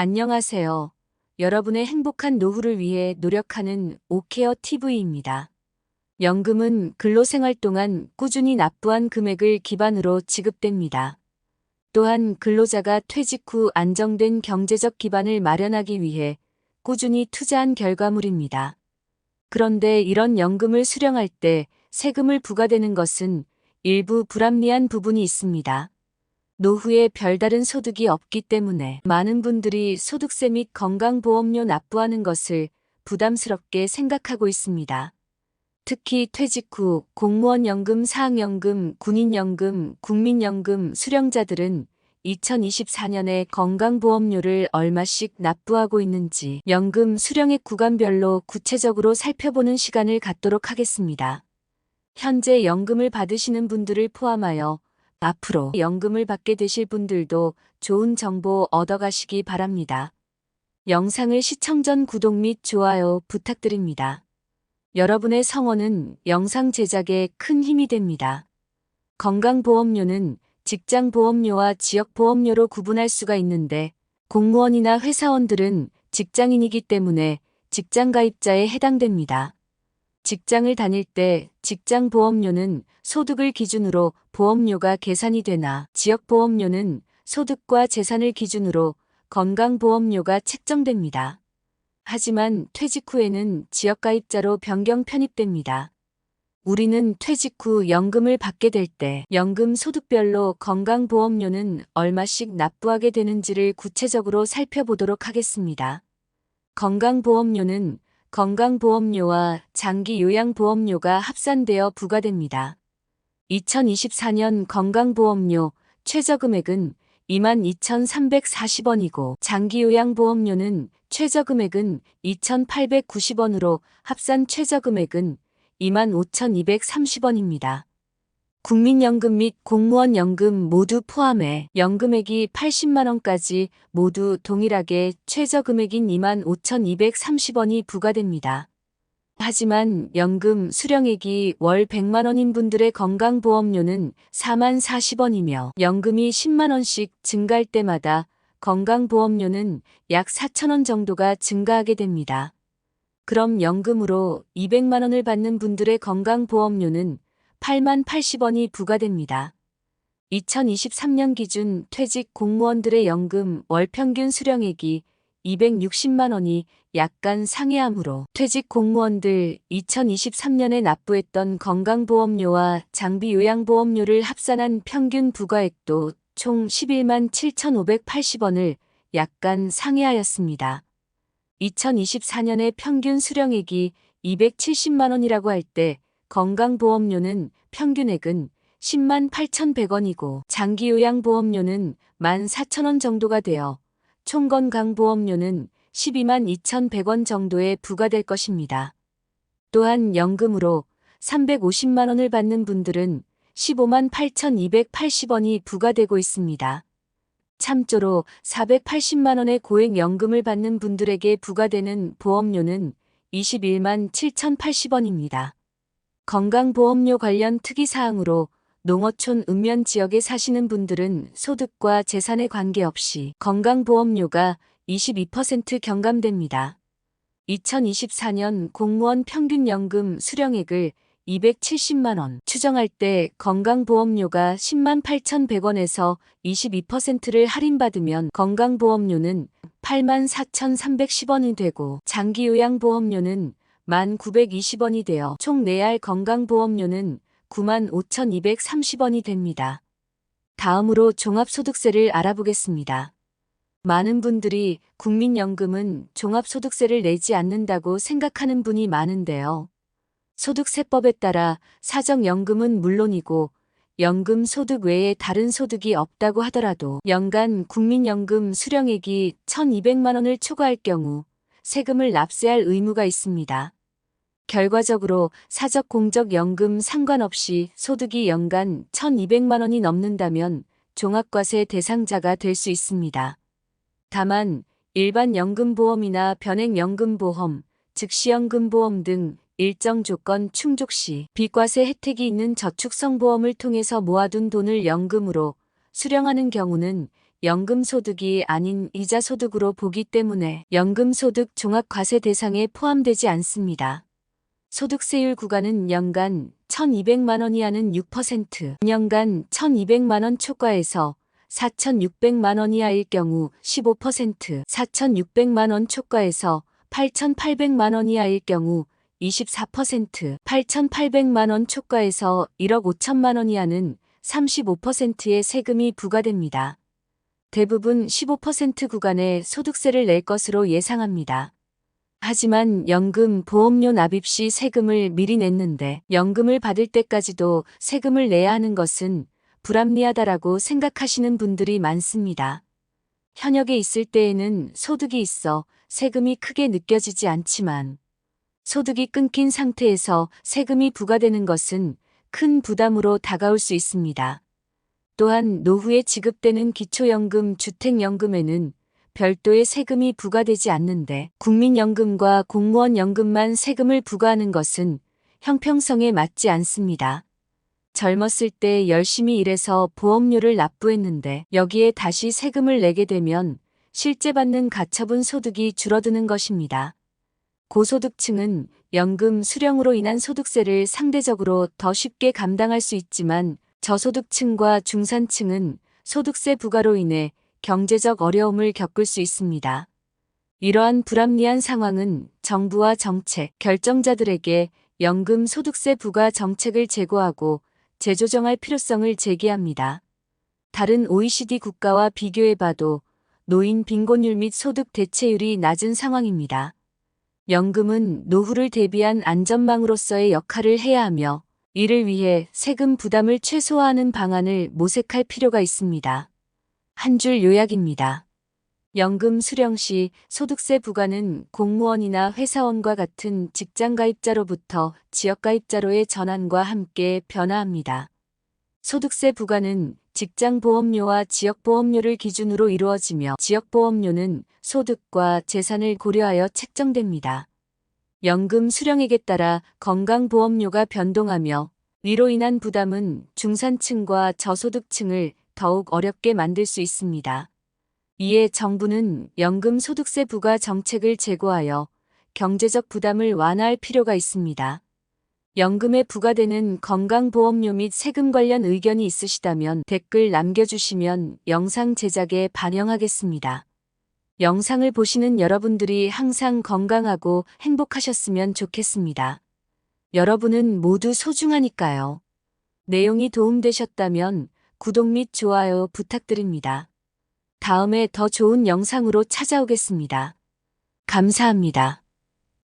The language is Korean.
안녕하세요. 여러분의 행복한 노후를 위해 노력하는 오케어 TV입니다. 연금은 근로생활 동안 꾸준히 납부한 금액을 기반으로 지급됩니다. 또한 근로자가 퇴직 후 안정된 경제적 기반을 마련하기 위해 꾸준히 투자한 결과물입니다. 그런데 이런 연금을 수령할 때 세금을 부과되는 것은 일부 불합리한 부분이 있습니다. 노후에 별다른 소득이 없기 때문에 많은 분들이 소득세 및 건강보험료 납부하는 것을 부담스럽게 생각하고 있습니다. 특히 퇴직 후 공무원 연금, 사학연금, 군인연금, 국민연금 수령자들은 2024년에 건강보험료를 얼마씩 납부하고 있는지 연금 수령액 구간별로 구체적으로 살펴보는 시간을 갖도록 하겠습니다. 현재 연금을 받으시는 분들을 포함하여 앞으로 연금을 받게 되실 분들도 좋은 정보 얻어가시기 바랍니다. 영상을 시청 전 구독 및 좋아요 부탁드립니다. 여러분의 성원은 영상 제작에 큰 힘이 됩니다. 건강보험료는 직장보험료와 지역보험료로 구분할 수가 있는데 공무원이나 회사원들은 직장인이기 때문에 직장가입자에 해당됩니다. 직장을 다닐 때 직장 보험료는 소득을 기준으로 보험료가 계산이 되나 지역 보험료는 소득과 재산을 기준으로 건강보험료가 책정됩니다. 하지만 퇴직 후에는 지역가입자로 변경 편입됩니다. 우리는 퇴직 후 연금을 받게 될 때 연금 소득별로 건강보험료는 얼마씩 납부하게 되는지를 구체적으로 살펴보도록 하겠습니다. 건강보험료는 건강보험료와 장기요양보험료가 합산되어 부과됩니다. 2024년 건강보험료 최저금액은 22,340원이고 장기요양보험료는 최저금액은 2,890원으로 합산 최저금액은 25,230원입니다. 국민연금 및 공무원 연금 모두 포함해 연금액이 80만원까지 모두 동일하게 최저금액인 25,230원이 부과됩니다. 하지만 연금 수령액이 월 100만원인 분들의 건강보험료는 4만 40원이며 연금이 10만원씩 증가할 때마다 건강보험료는 약 4천원 정도가 증가하게 됩니다. 그럼 연금으로 200만원을 받는 분들의 건강보험료는 8만 80원이 부과됩니다. 2023년 기준 퇴직 공무원들의 연금 월 평균 수령액이 260만 원이 약간 상회하므로 퇴직 공무원들 2023년에 납부했던 건강보험료와 장비 요양보험료를 합산한 평균 부과액도 총 11만 7,580원을 약간 상회하였습니다. 2024년의 평균 수령액이 270만 원이라고 할 때 건강보험료는 평균액은 10만 8,100원이고 장기요양보험료는 1만 4천원 정도가 되어 총건강보험료는 12만 2,100원 정도에 부과될 것입니다. 또한 연금으로 350만 원을 받는 분들은 15만 8,280원이 부과되고 있습니다. 참조로 480만 원의 고액연금을 받는 분들에게 부과되는 보험료는 21만 7,080원입니다. 건강보험료 관련 특이사항으로 농어촌 읍면 지역에 사시는 분들은 소득과 재산에 관계없이 건강보험료가 22% 경감됩니다. 2024년 공무원 평균연금 수령액을 270만원 추정할 때 건강보험료가 10만 8,100원에서 22%를 할인받으면 건강보험료는 8만 4,310원이 되고 장기요양보험료는 1만 920원이 되어 총 내야 건강보험료는 9만 5,230원이 됩니다. 다음으로 종합소득세를 알아보겠습니다. 많은 분들이 국민연금은 종합소득세를 내지 않는다고 생각하는 분이 많은데요. 소득세법에 따라 사정연금은 물론이고 연금 소득 외에 다른 소득이 없다고 하더라도 연간 국민연금 수령액이 1,200만 원을 초과할 경우 세금을 납세할 의무가 있습니다. 결과적으로 사적 공적 연금 상관없이 소득이 연간 1,200만 원이 넘는다면 종합과세 대상자가 될 수 있습니다. 다만 일반 연금보험이나 변액연금보험, 즉시연금보험 등 일정 조건 충족 시 비과세 혜택이 있는 저축성 보험을 통해서 모아둔 돈을 연금으로 수령하는 경우는 연금소득이 아닌 이자소득으로 보기 때문에 연금소득 종합과세 대상에 포함되지 않습니다. 소득세율 구간은 연간 1200만 원 이하는 6%, 년간 1200만 원 초과에서 4600만 원 이하일 경우 15%, 4600만 원 초과에서 8800만 원 이하일 경우 24%, 8800만 원 초과에서 1억 5천만 원 이하는 35%의 세금이 부과됩니다. 대부분 15% 구간에 소득세를 낼 것으로 예상합니다. 하지만 연금 보험료 납입 시 세금을 미리 냈는데 연금을 받을 때까지도 세금을 내야 하는 것은 불합리하다라고 생각하시는 분들이 많습니다. 현역에 있을 때에는 소득이 있어 세금이 크게 느껴지지 않지만 소득이 끊긴 상태에서 세금이 부과되는 것은 큰 부담으로 다가올 수 있습니다. 또한 노후에 지급되는 기초연금, 주택연금에는 별도의 세금이 부과되지 않는데 국민연금과 공무원연금만 세금을 부과하는 것은 형평성에 맞지 않습니다. 젊었을 때 열심히 일해서 보험료를 납부했는데 여기에 다시 세금을 내게 되면 실제 받는 가처분 소득이 줄어드는 것입니다. 고소득층은 연금 수령으로 인한 소득세를 상대적으로 더 쉽게 감당할 수 있지만 저소득층과 중산층은 소득세 부과로 인해 경제적 어려움을 겪을 수 있습니다. 이러한 불합리한 상황은 정부와 정책, 결정자들에게 연금 소득세 부과 정책을 제고하고 재조정할 필요성을 제기합니다. 다른 OECD 국가와 비교해봐도 노인 빈곤율 및 소득 대체율이 낮은 상황입니다. 연금은 노후를 대비한 안전망으로서의 역할을 해야 하며 이를 위해 세금 부담을 최소화하는 방안을 모색할 필요가 있습니다. 한 줄 요약입니다. 연금 수령 시 소득세 부과는 공무원이나 회사원과 같은 직장 가입자로부터 지역 가입자로의 전환과 함께 변화합니다. 소득세 부과는 직장 보험료와 지역 보험료를 기준으로 이루어지며 지역 보험료는 소득과 재산을 고려하여 책정됩니다. 연금 수령액에 따라 건강보험료가 변동하며 이로 인한 부담은 중산층과 저소득층을 더욱 어렵게 만들 수 있습니다. 이에 정부는 연금 소득세 부과 정책을 제고하여 경제적 부담을 완화할 필요가 있습니다. 연금에 부과되는 건강보험료 및 세금 관련 의견이 있으시다면 댓글 남겨주시면 영상 제작에 반영하겠습니다. 영상을 보시는 여러분들이 항상 건강하고 행복하셨으면 좋겠습니다. 여러분은 모두 소중하니까요. 내용이 도움되셨다면 구독 및 좋아요 부탁드립니다. 다음에 더 좋은 영상으로 찾아오겠습니다. 감사합니다.